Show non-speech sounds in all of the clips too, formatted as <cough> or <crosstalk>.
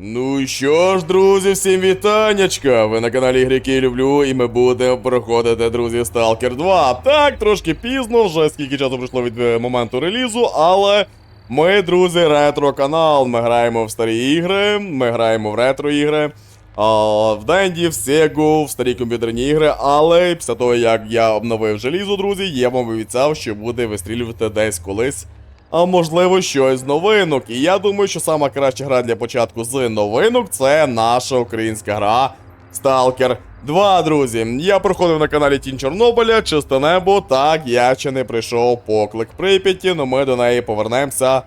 Ну що ж, друзі, всім вітаннячка! Ви на каналі Ігрики люблю, і ми будемо проходити, друзі, Stalker 2. Так, трошки пізно, вже скільки часу пройшло від е, моменту релізу, але ми, друзі, ретро-канал. Ми граємо в старі ігри, ми граємо в ретро-ігри. В Денді, в Сегу, в старі комп'ютерні ігри, але після того, як я обновив желізо, друзі, я вам обіцяв, що буде вистрілювати десь колись а можливо щось з новинок. І я думаю, що сама краща гра для початку з новинок це наша українська гра Stalker 2, друзі. Я проходив на каналі Тінь Чорнобиля, чисте небо. Так, я ще не прийшов поклик Прип'яті, але ми до неї повернемося.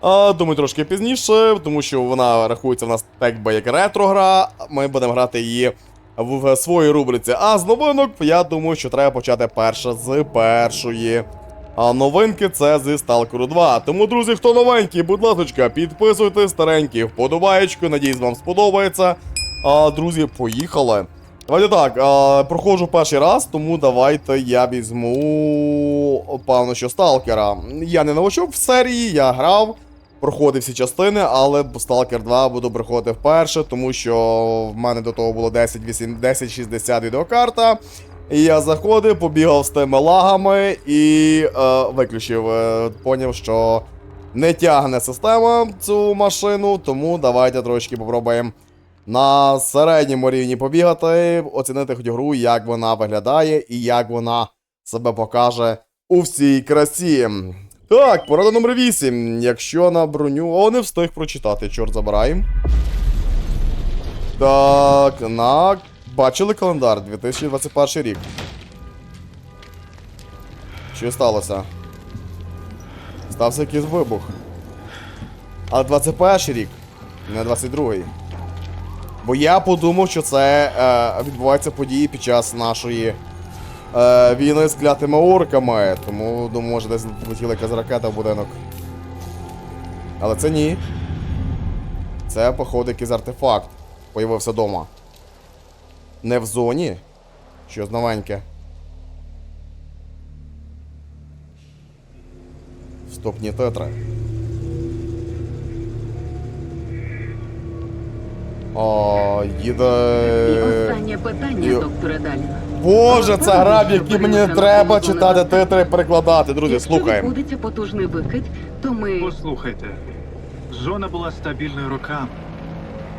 А, думаю, трошки пізніше, тому що вона рахується в нас так би як ретро-гра. Ми будемо грати її в своїй рубриці. А з новинок, я думаю, що треба почати перше з першої. А новинки це зі Stalker 2. Тому, друзі, хто новенький, будь ласка, підписуйтесь, старенький, вподобаєчку, надіюсь, вам сподобається. А, друзі, поїхали. Давайте так, а, проходжу перший раз, тому давайте я візьму, певно, що сталкера. Я не новачок в серії, я грав, проходив всі частини, але Stalker 2 буду проходити вперше, тому що в мене до того було 10, 8, 1060 відеокарта. І я заходив, побігав з тими лагами і е, виключив. Е, поняв, що не тягне система цю машину, тому давайте трошки попробуємо на середньому рівні побігати, оцінити хоч гру, як вона виглядає і як вона себе покаже у всій красі. Так, порада номер 8. Якщо на броню. О, не встиг прочитати, чорт забирай. Так, на. Бачили календар 2021 рік. Що сталося? Стався якийсь вибух. А 21 рік, не 22-й. Бо я подумав, що це е, відбуваються події під час нашої е, війни з клятими орками. Тому думаю, може десь летіла якась ракета в будинок. Але це ні. Це, походу, якийсь артефакт. Появився вдома. Не в зоні? Щось новеньке. Вступні тетри. О, І їде. останнє питання, Йо. докторе Даліна. Боже, це гра, в якій мені треба читати титри і перекладати. Друзі, Якщо слухаємо. відбудеться потужний викид, то ми... Послухайте, зона була стабільною роками.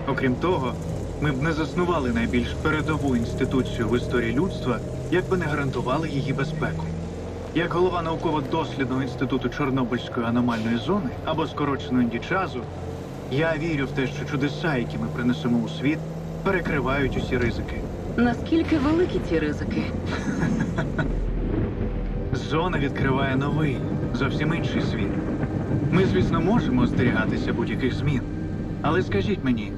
Окрім того, ми б не заснували найбільш передову інституцію в історії людства, якби не гарантували її безпеку. Як голова науково-дослідного інституту Чорнобильської аномальної зони або скорочено індічазу, я вірю в те, що чудеса, які ми принесемо у світ, перекривають усі ризики. Наскільки великі ці ризики? Зона відкриває новий, зовсім інший світ. Ми, звісно, можемо остерігатися будь-яких змін. Але скажіть мені,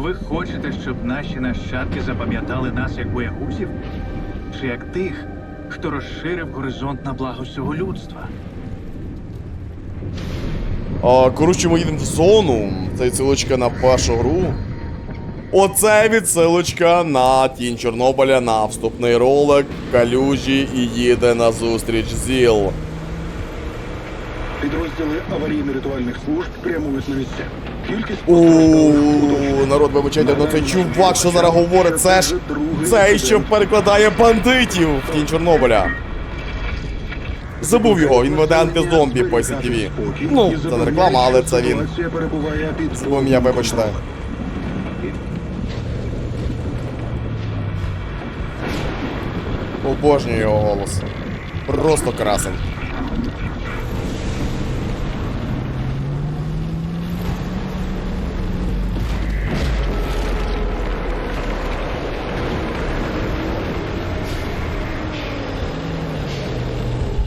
ви хочете, щоб наші нащадки запам'ятали нас як боягузів? Чи як тих, хто розширив горизонт на благо всього людства? А, коротше, ми їдемо в зону. Це відсилочка на першу гру. Оце відсилочка на тінь Чорнобиля на вступний ролик. Калюжі і їде на зустріч ЗІЛ. Підрозділи аварійно-рятувальних служб прямують на місця. Кількість народ, вибачайте, ну цей чувак, що зараз говорить, це ж цей, що перекладає бандитів в тінь Чорнобиля. Забув його, він веде антизомбі по ICTV. Ну, це не реклама, але це він. Забув мене, вибачте. Обожнюю його голос. Просто красень.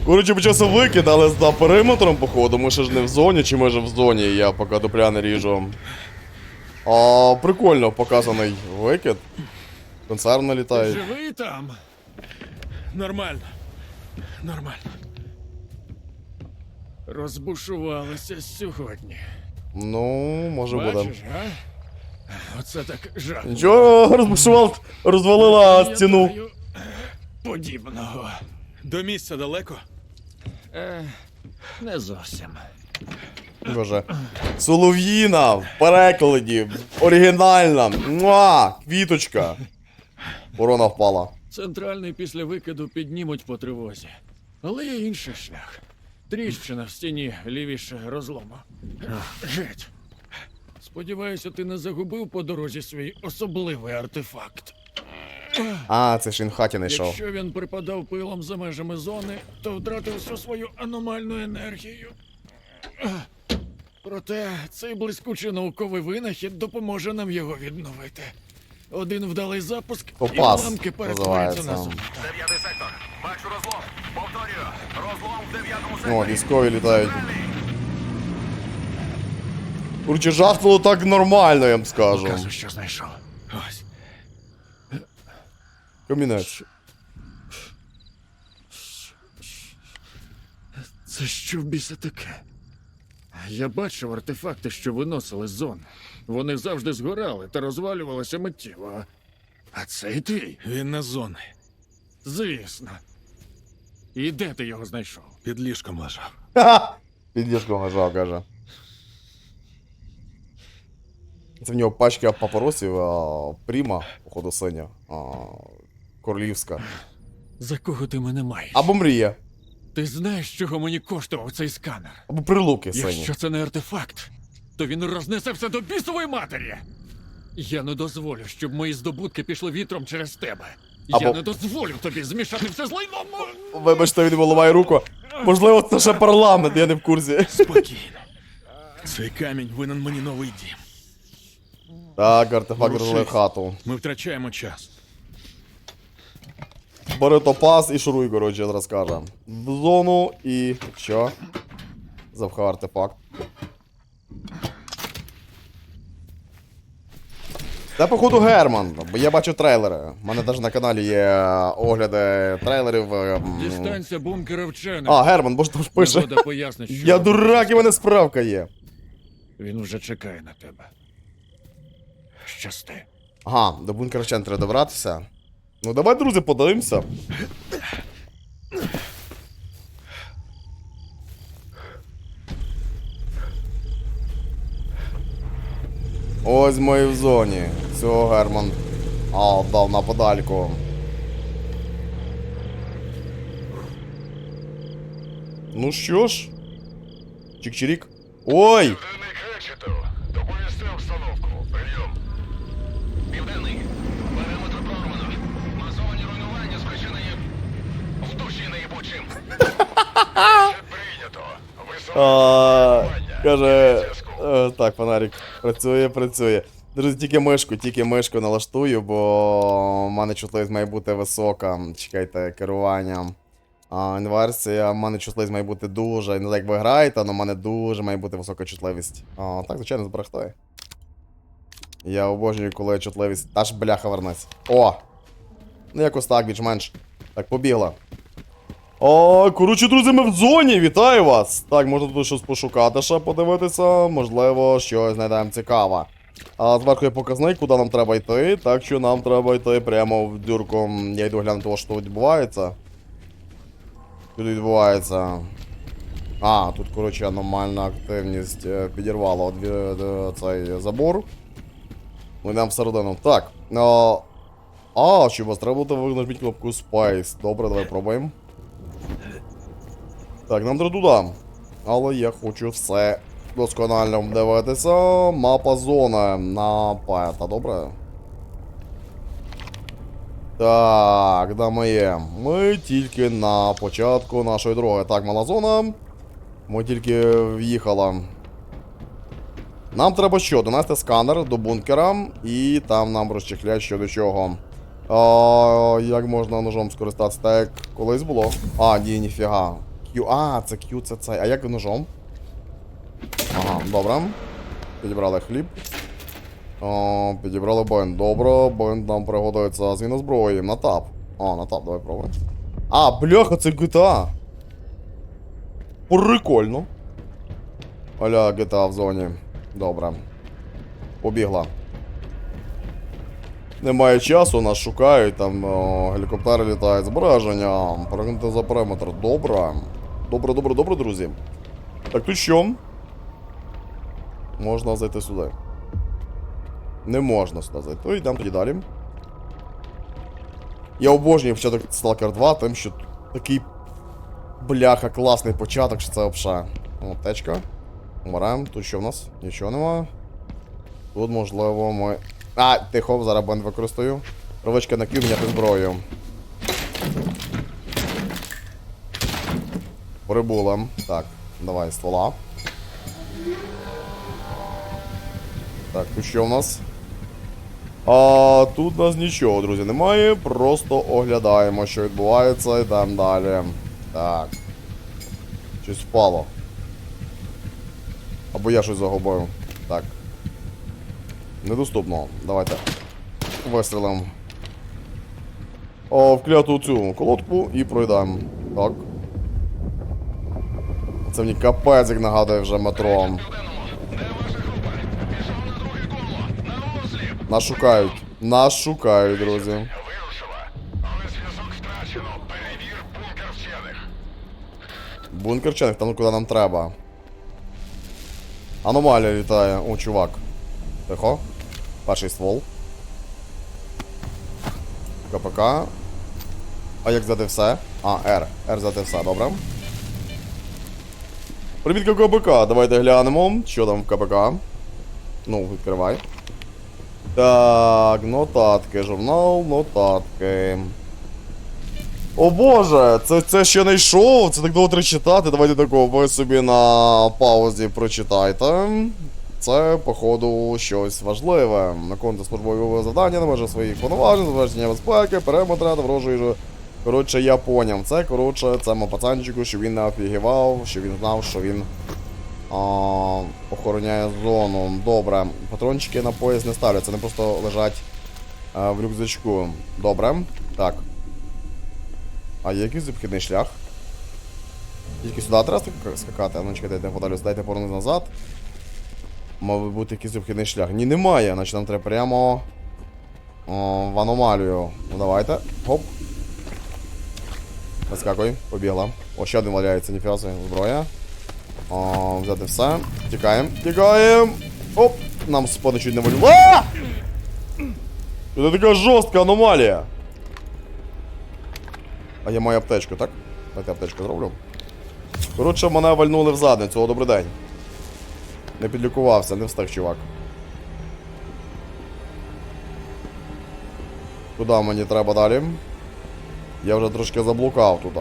Коротше, почався викид, але за периметром, походу, ми ще ж не в зоні, чи ж в зоні, я поки дупля не ріжу. А, прикольно показаний викид. Концерни літають. Живий там? Нормально. Нормально. Розбушувалися сьогодні. Ну, може буде. Бачиш, а? Оце так жах. Нічого, розбушував, розвалила стіну. Подібного. До місця далеко? Е, не зовсім. Боже. Солов'їна в перекладі. Оригінальна. Муа! Квіточка. Ворона впала. Центральний після викиду піднімуть по тривозі. Але є інший шлях. Тріщина в стіні лівіше розлому. Геть. Сподіваюся, ти не загубив по дорозі свій особливий артефакт. А, це ж він в хаті знайшов. Якщо він припадав пилом за межами зони, то втратив всю свою аномальну енергію. Проте цей блискучий науковий винахід допоможе нам його відновити. Один вдалий запуск і Попас уламки перетворяться на називається. зомбі. Дев'ятий сектор. Бачу розлом. Повторюю. Розлом в дев'ятому секторі. О, військові літають. Короче, жахнуло так нормально, я вам скажу. Кажу, що знайшов. Камінець. Це що в біса таке? Я бачив артефакти, що виносили з зони. Вони завжди згорали та розвалювалися миттєво. А цей твій? Він на зони. Звісно. І де ти його знайшов? Під ліжком лежав. Під ліжком лежав, каже. Це в нього пачка папоросів, а, Пріма, походу синя. А, королівська. За кого ти мене маєш? Або мрія. Ти знаєш, чого мені коштував цей сканер? Або прилуки сині. Якщо це не артефакт, то він рознесе все до бісової матері. Я не дозволю, щоб мої здобутки пішли вітром через тебе. Я Або- не дозволю тобі змішати все з лайном. Вибачте, він виливає руку. Можливо, це ще парламент, я не в курсі. Спокійно. Цей камінь винен мені новий дім. Так, артефакт розлив хату. Ми втрачаємо час. Бери топаз і шуруй, коротше, зараз каже. В зону і. Що? Запхав артефакт. Це, походу, Герман, бо я бачу трейлери. У мене навіть на каналі є огляди трейлерів. е. Дістанься бункера вчених. А, Герман, бо ж там ж пише. Пояснить, що Я дурак, і в мене справка є. він вже чекає на тебе. Щасти. Ага, до бункера вчен треба добратися. Ну давай, друзі, подивимося. Ось ми в зоні. Цього Герман. А, дав на подальку. Ну що ж. Чик-чирік. Ой! А, каже. Е, Так, фонарик. Працює, працює. Друзі, тільки мишку, тільки мишку налаштую, бо в мене чутливість має бути висока. Чекайте, керування. А, інверсія, в мене чутливість має бути дуже. Не так ви граєте, але в мене дуже має бути висока чутливість. А, так, звичайно, зберегти. Я обожнюю, коли чутливість. Та ж бляха вернеться. О! Ну якось так, більш-менш. Так, побігла. О, коротше, друзі, ми в зоні, вітаю вас! Так, можна тут щось пошукати ще, подивитися, можливо, щось знайдемо цікаве. А зверху є показник, куди нам треба йти, так що нам треба йти прямо в дюрку. Я йду глянути, що відбувається. Тут відбувається. А, тут, коротше, аномальна активність е, підірвала е, цей забор. Ми йдемо всередину. Так. А, а що вас треба буде нажміть кнопку Space. Добре, давай пробуємо. Так, нам туди. Але я хочу все досконально дивитися. Мапа зони на пета, добре? Так, де ми є? Ми тільки на початку нашої дороги. Так, мала зона. Ми тільки в'їхала. Нам треба що? Донести сканер до бункера, і там нам розчехлять що до чого. А, як можна ножом скористатися? Так колись було. А, ні, ніфіга. А, це Q, це цей. А як ножом? Ага, добре. Підібрали хліб. О, підібрали бинт. Добре, бинт нам пригодиться зміна зброї. На тап. А, на тап, давай пробуємо. А, бляха, це GTA. Прикольно. Аля, GTA в зоні. Добре. Побігла. Немає часу, нас шукають, там о, гелікоптери літають збереження. Пригнути за периметр. Добре. Добре, добре, добре, друзі. Так тут що? можна зайти сюди. Не можна сюди зайти. То йдемо тоді далі. Я обожнюю початок Stalker 2, тим, що такий бляха класний початок, що це взагалі. Аптечка. Берем. Тут що в нас? Нічого нема. Тут, можливо, ми. А, тихо, зараз бенд використаю. Ровичка на Q міняти зброю. Прибулем. Так, давай, ствола. Так, тут що в нас? А тут у нас нічого, друзі, немає. Просто оглядаємо, що відбувається, йдемо далі. Так. Щось впало. Або я щось загубив. Так. Недоступно. Давайте. Вистрілимо. Вкляту цю колодку і пройдемо. Так. Це мені капець, як нагадує вже метро. Нас шукають. Нас шукають, друзі. Бункер вчених. Там куди нам треба. Аномалія літає. О, чувак. Тихо. Перший ствол. КПК. А як взяти все? А, R. R взяти все, добре. Примітка КПК. Давайте глянемо, що там в КПК. Ну, відкривай. Так, нотатки, журнал, нотатки. О боже, це, це ще не йшов, це так довго треба читати. Давайте такого ви собі на паузі прочитайте. Це, походу, щось важливе. На Виконуйте службові завдання, не може своїх повноважень, завершення безпеки, перемотра та ворожої. Коротше, я поняв. Це, коротше, цьому пацанчику, що він не офігівав, що він знав, що він а, охороняє зону. Добре. Патрончики на пояс не ставляться, вони просто лежать а, в рюкзачку. Добре. Так. А є якийсь обхідний шлях? Тільки сюди треба скакати, а ну чекайте, дайте подалюсь, дайте повернути назад. Мав бути якийсь обхідний шлях. Ні, немає, значить нам треба прямо о, в аномалію. Ну давайте. Хоп. Вискакуй, побігла. О, ще один валяється, ніфіга собі, зброя. О, взяти все. Тікаємо. Тікаємо. Оп! Нам споди чуть не валю. А! Це така жорстка аномалія. А я маю аптечку, так? Давайте аптечку зроблю. Коротше, мене вальнули в задницю, о, добрий день. Не підлікувався, не встиг, чувак. Куди мені треба далі? Я вже трошки заблукав туди.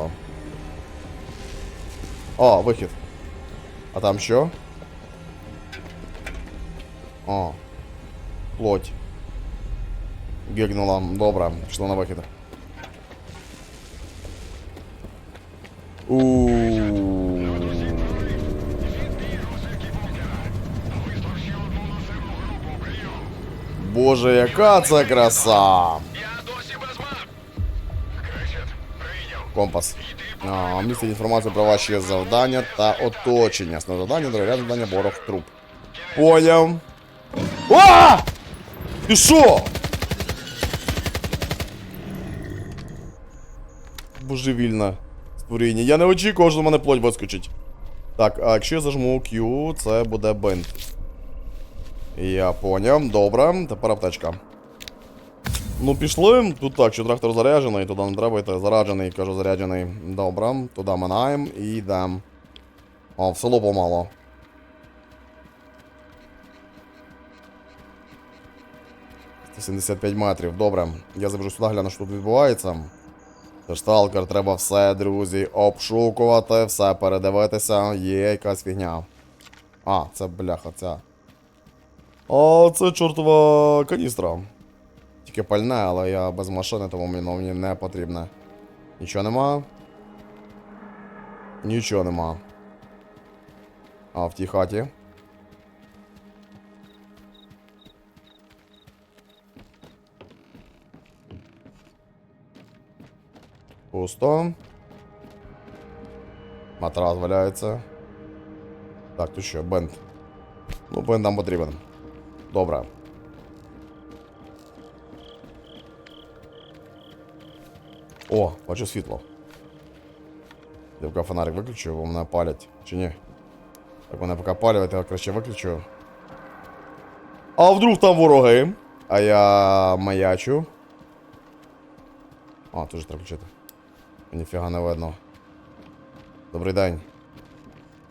О, вихід. А там що? О. Плоть. Гігнула. Добре, пішло на вихід. Боже, яка це краса! Компас. А, містить інформацію про ваші завдання та оточення. Основне завдання, ряд завдання, ворог труп. Поняв. А! Ти що? Божевільне створіння. Я не очікував, що в мене плоть вискочить. Так, а якщо я зажму Q, це буде бинт. Я поняв. Добре, тепер аптечка. Ну, пішли. Тут так, що трактор заряджений, туди не треба йти. Заряджений, кажу, заряджений. Добре, туди минаємо і йдемо. О, в село помало. Це 75 метрів. Добре. Я забіжу сюди, гляну, що тут відбувається. Це ж сталкер, треба все, друзі, обшукувати, все передивитися. Є якась фігня. А, це бляха, ця. А, це чортова каністра. Тільки пальне, але я без машини, тому мені, ну, мені не потрібне. Нічого нема. Нічого нема. А, в тій хаті. Пусто. Матрас валяється. Так, тут що, бенд. Ну, бенд нам потрібен. Добре. О, бачу світло. Я поки фонарик виключу, бо мене палять. Чи ні? Так мене поки палять, я краще виключу. А вдруг там вороги? А я маячу. А, тут же треба включити. Ніфіга не видно. Добрий день.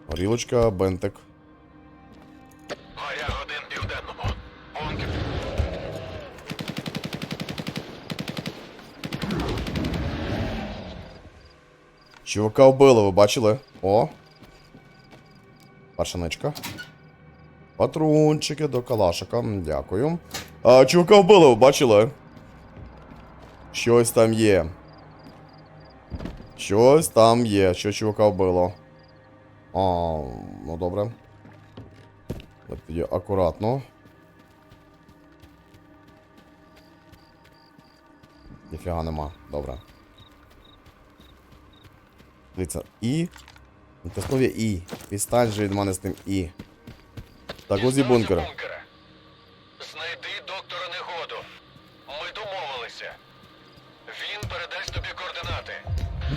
Горілочка, бентик. Чувака вбили, ви бачили? О. Паршаничка. Патрунчики до калашика. Дякую. А, чувака вбили, ви бачили? Щось там є. Щось там є. Що чувака вбило. А, ну добре. Тоді акуратно. Ніфіга нема. Добре. Дивіться, І. Ну, Те І. Відстань же від мене з тим І. Так, ось і бункер. бункера. Знайди доктора негоду. Ми домовилися. Він передасть тобі координати.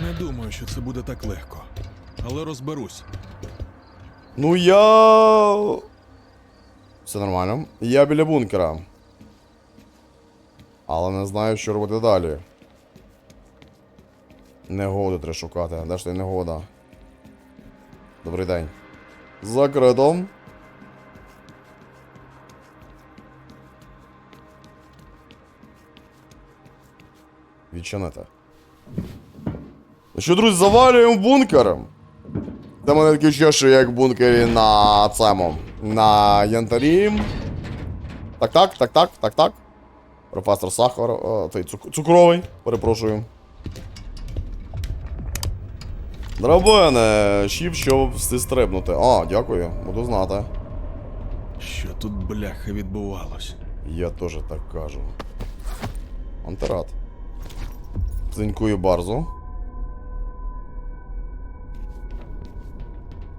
Не думаю, що це буде так легко. Але розберусь. Ну я. Все нормально. Я біля бункера. Але не знаю, що робити далі. Негоду треба шукати. Де ж ти негода? Добрий день. Закрито. Відчинити. Ну що, друзі, завалюємо бункер. Це мене таке що як в бункері на цьому. На янтарі. Так, так, так, так, так, так. Професор Сахар. Цукровий, перепрошую. Драбене, щіп, щоб стрибнути. А, дякую, буду знати. Що тут бляха відбувалось? Я теж так кажу. Антирад. Зенькую барзу.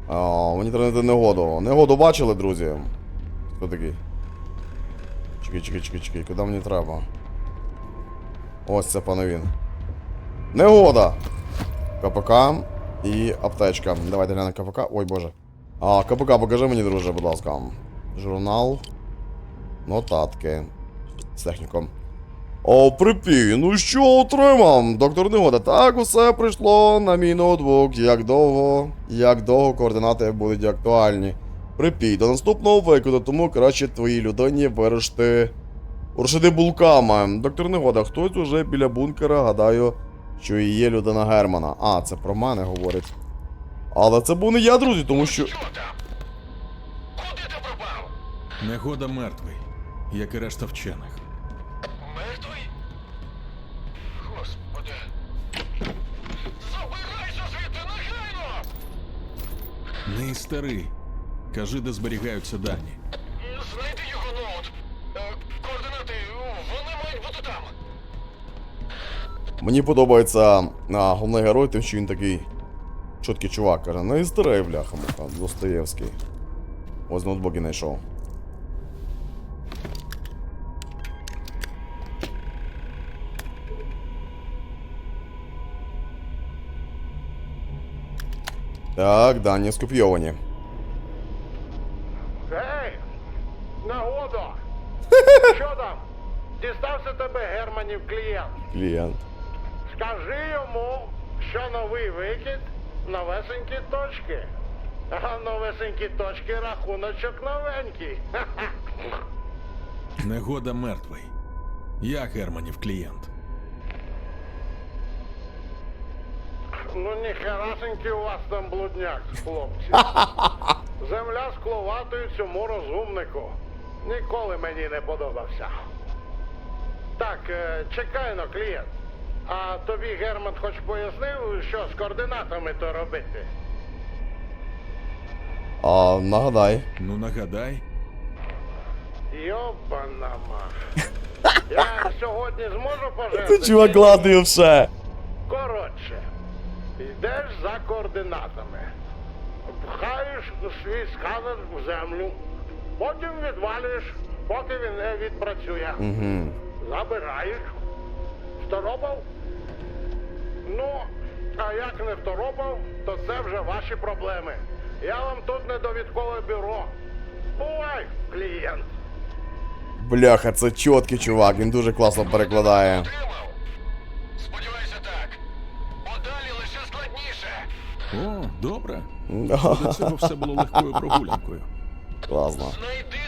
А, мені треба знайти негоду. Негоду бачили, друзі? Хто такий? Чекай, чекай, чекай, чекай, куди мені треба? Ось це пане він. Негода! КПК і аптечка. Давайте глянемо КПК. Ой боже. А, КПК, покажи мені, друже, будь ласка. Журнал. Нотатки. З техніком. О, припій, ну що отримав? Доктор Негода, так усе прийшло на мій ноутбук. Як довго, як довго координати будуть актуальні. Припій, до наступного викиду, тому краще твоїй людині вирушити. Уршити булками. Доктор Негода, хтось уже біля бункера, гадаю, що і є людина Германа. А, це про мене говорить. Але це був не я, друзі, тому що. Куди ти пропав? Негода мертвий, як і решта вчених. Мертвий? Господи. Забирайся звідти негайно! Не і старий. Кажи, де зберігаються дані. Мені подобається а, головний герой, тим, що він такий чіткий чувак, каже, не істерей, бляха, муха, Достоєвський. Ось ноутбук і знайшов. Так, дані скопійовані. Ей! Нагодо! <laughs> Що там? Дістався тебе Германів клієнт. Клієнт. Йому, що новий викид новесенькі точки. А новесенькі точки рахуночок новенький. <laughs> Негода мертвий. Я Германів клієнт. Ну ніхерасенький у вас там блудняк, хлопці. <laughs> Земля скловатою цьому розумнику. Ніколи мені не подобався. Так, е, чекай но, клієнт. А тобі Герман хоч пояснив, що з координатами то робити? А, нагадай. Ну нагадай, Йобана. <laughs> Я сьогодні зможу пожити? Це чувак ладний все. Коротше, йдеш за координатами, пхаєш свій сканер в землю, потім відвалюєш, поки він не відпрацює. Угу. Забираєш. Второпав? Ну, а як не второпав, то це вже ваші проблеми. Я вам тут не довідкове бюро. Бувай, клієнт. Бляха, це чіткий чувак, він дуже класно перекладає. Сподіваюся, так. Подалі лише складніше. О, добре. <laughs> До цього все було легкою прогулянкою. Класно. Знайди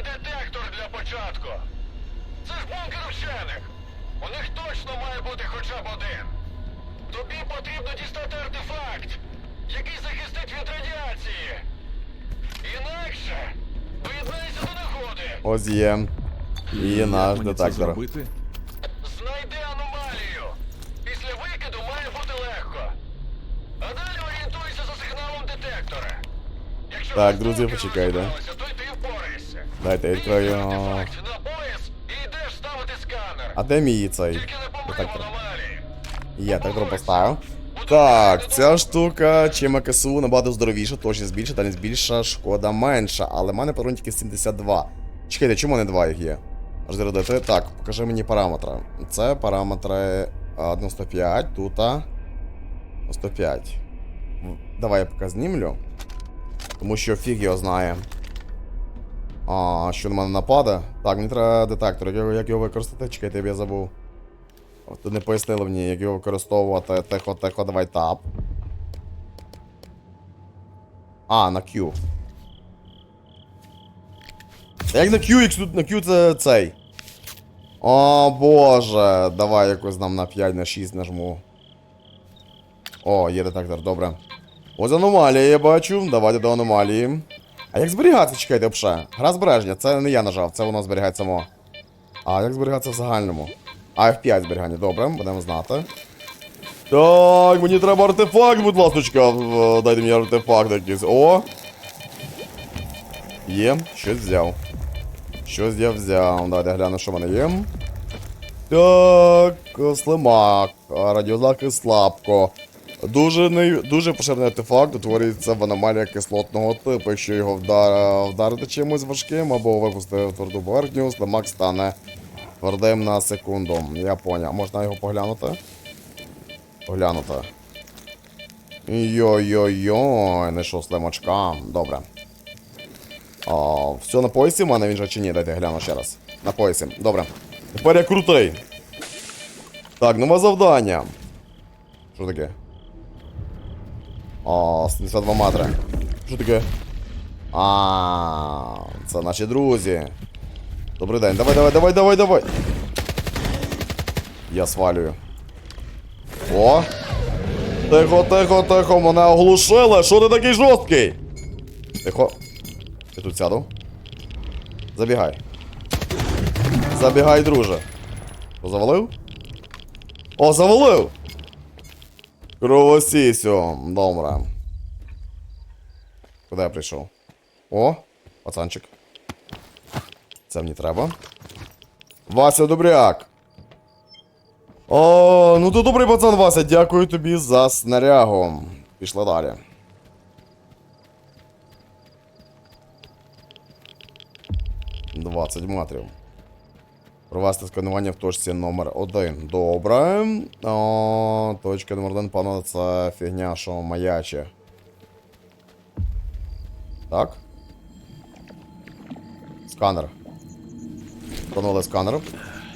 Тобі потрібно дістати артефакт, який захистить від радіації. Інакше доєднайся до нагоди. Ось є. І наш детектор. Знайди аномалію. Після викиду має бути легко. А далі орієнтуйся за сигналом детектора. Якщо Так, друзі, почекайте. впораєшся. Дайте я відкрию. На пояс і йдеш ставити сканер. А де мій цей? Детектор? Є, так поставив. Так, ця штука чим КСУ набагато здоровіша, точність більша, дальність більша, шкода менша, але в мене патрон тільки 72. Чекайте, чому не 2 їх є? Аж. Так, покажи мені параметри. Це параметри а, 95, тут. 105. Давай я поки знімлю. Тому що фіг його знає. А, що на мене нападе? Так, мені треба детектор. Як його використати? Чекайте, я забув. Тут не пояснили мені, як його використовувати. Тихо, тихо, давай тап. А, на Q. Як на Q, як тут на Q це цей. О боже. Давай якось нам на 5, на 6 нажму. О, є детектор, добре. Ось аномалія, я бачу. Давайте до аномалії. А як зберігатися, чекайте, взагалі? Гра збереження, це не я нажав, це воно зберігається само. А як зберігатися в загальному? А, F5 зберігання, добре, будемо знати. Так, мені треба артефакт, будь ласочка. Дайте мені артефакт якийсь. О! Є, щось взяв. Щось я взяв. Давайте гляну, що в мене є. Так, слимак, радіозахист слабко. Дуже не, дуже поширений артефакт утворюється в аномаліях кислотного типу. Якщо його вдар, вдарити чимось важким або випустити в тверду поверхню, слимак стане твердим на секунду. Я поняв. Можна його поглянути? Поглянути. Йой-йой-йой, знайшов слимачка. Добре. А, все на поясі в мене він же чи ні? Дайте я гляну ще раз. На поясі. Добре. Тепер я крутий. Так, нове завдання. Що таке? О, 72 метри. Що таке? А, це наші друзі. Добрий день. Давай, давай, давай, давай, давай. Я свалюю. О! Тихо, тихо, тихо, мене оглушили. Що ти такий жорсткий? Тихо. Я тут сяду. Забігай. Забігай, друже. Завалив? О, завалив! Кровосісю. Добре. Куди я прийшов? О, пацанчик. Це мені треба. Вася Добряк. О, ну то добрий пацан Вася, дякую тобі за снарягу. Пішли далі. Двадцять метрів. Провести сканування в точці номер 1 Добре. О, точка номер 1 певно, це фігня, що маяче. Так. Сканер. Встановили сканер.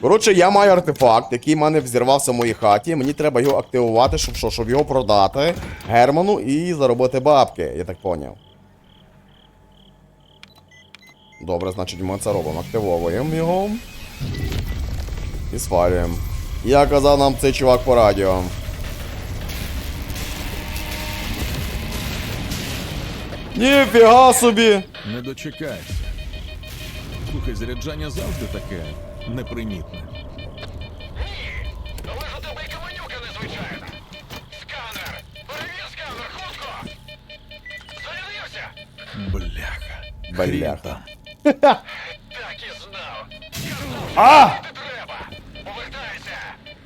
Коротше, я маю артефакт, який в мене взірвався в моїй хаті. Мені треба його активувати, щоб що, щоб його продати Герману і заробити бабки, я так поняв. Добре, значить ми це робимо. Активовуємо його. І свалюємо. Я казав нам цей чувак по радіо. Ніфіга собі! Не дочекайся. Слухай, заряджання завжди таке непримітне. Але ж у тебе й каменюка незвичайна. Сканер! Перевір сканер, хутко! Зарядився! Бляха. Бляха. Так і знав. А! Ти треба! Повертайся!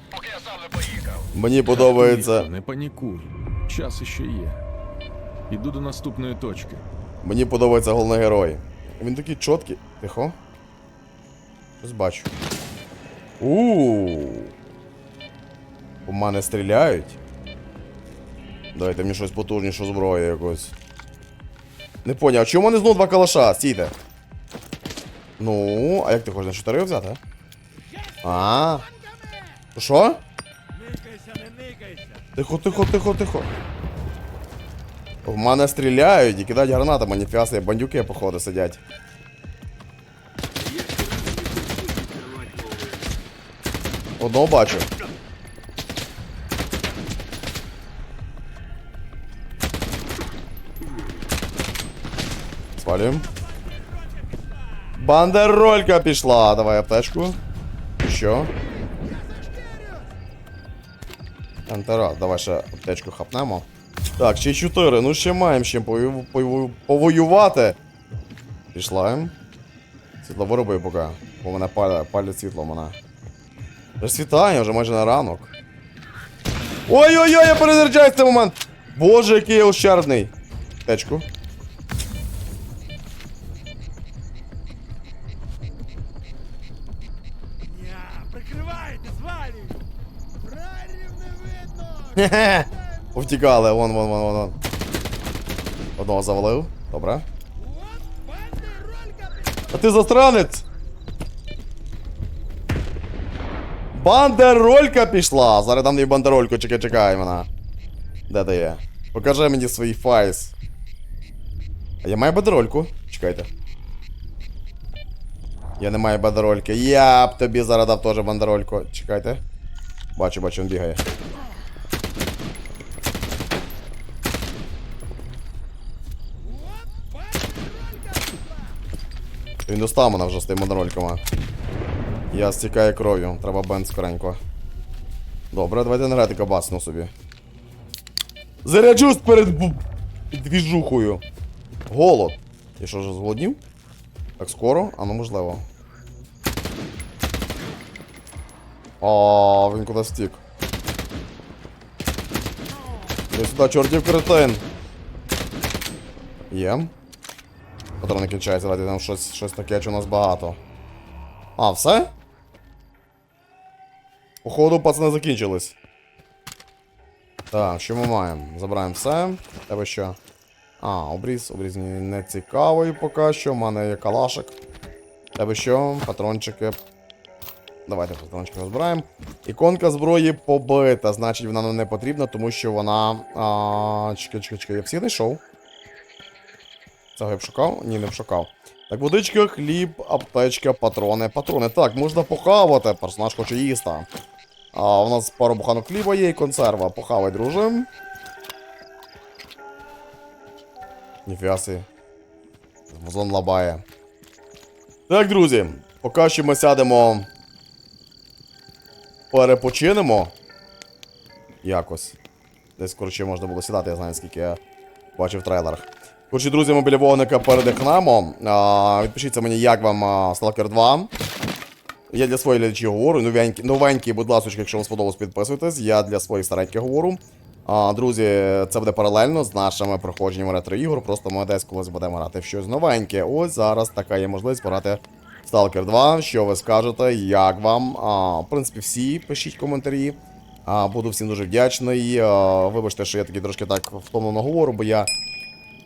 Поки я сам не поїхав. Мені подобається. Не панікуй. Час іще є. Іду до наступної точки. Мені подобається головний герой. Він такий чіткий. Тихо. Щось бачу. у У мене стріляють. Дайте мені щось потужніше зброю якось. Не поняв, а чому мене знову два калаша? Стійте. Ну, а як ти хочеш на 4 взяти? А. Що? Тихо, тихо, тихо, тихо. В мене стріляють і кидають гранатами, ніфіаси, бандюки, походу, сидять. Одного бачу. Свалюємо. Бандеролька пішла. Давай аптечку. Що? Антера, давай ще аптечку хапнемо. Так, ще 4. Ну ще маємо чим повою- повою- повоювати. Пішла. Світло вироби поки. Бо мене палять, палять світло мене. Вже світає, вже майже на ранок. Ой-ой-ой, я перезаряджаюсь в цей момент! Боже, який я ущербний. Аптечку. Хе-хе. <laughs> Повтікали, вон, вон, вон, вон, вон. Одного завалив. Добре. А ти застранець! Бандеролька пішла! Зараз дам їй бандерольку, чекай, чекай мене. Де ти є? Покажи мені свій файс. А я маю бандерольку. Чекайте. Я не маю бандерольки. Я б тобі зараз дав теж бандерольку. Чекайте. Бачу, бачу, він бігає. Він достав мене вже з тими бандерольками. Я стікаю кров'ю, треба бенз скоренько. Добре, давайте енергетика басну собі. Заряджусь перед двіжухою. Голод. Я що вже зголоднів? Так скоро? А ну можливо. А, він кудись втік. Іди сюди, чортів кретин. Є. Патрони кінчаються, давайте там щось, щось таке, що у нас багато. А, все? Походу, пацани закінчились. Так, що ми маємо? Забираємо все. Тебе що? А, обріз, обріз не цікавий поки що. У мене є калашик. Тебе що? Патрончики. Давайте патрончики розбираємо. Іконка зброї побита. Значить, вона нам не потрібна, тому що вона. А... Чекай, чекай, чекай, я всі знайшов. Цього я б шукав? Ні, не б шукав. Так, водичка, хліб, аптечка, патрони. Патрони. Так, можна похавати. Персонаж хоче їсти. А у нас пару буханок хліба є і консерва. Похавай, друже. Ніфіга сі. Музон лабає. Так, друзі, поки що ми сядемо. Перепочинемо. Якось. Десь, коротше, можна було сідати, я знаю, скільки я бачив в трейлерах. Коротше, друзі, ми біля вогника передихнемо. А, відпишіться мені, як вам а, Stalker 2. Я для своїх глядачів говорю. Новенькі, новенькі, будь ласка, якщо вам сподобалось, підписуйтесь. Я для своїх стареньких говорю. А, друзі, це буде паралельно з нашими проходженнями ретро-ігор. Просто ми десь колись будемо грати в щось новеньке. Ось зараз така є можливість пограти Stalker 2. Що ви скажете, як вам? А, в принципі, всі пишіть коментарі. А, буду всім дуже вдячний. А, вибачте, що я таки трошки так втомлено говорю, бо я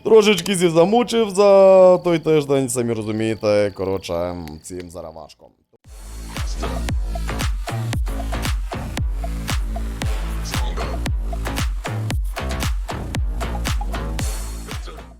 трошечки зі замучив за той тиждень, самі розумієте. Коротше, цим заравашком.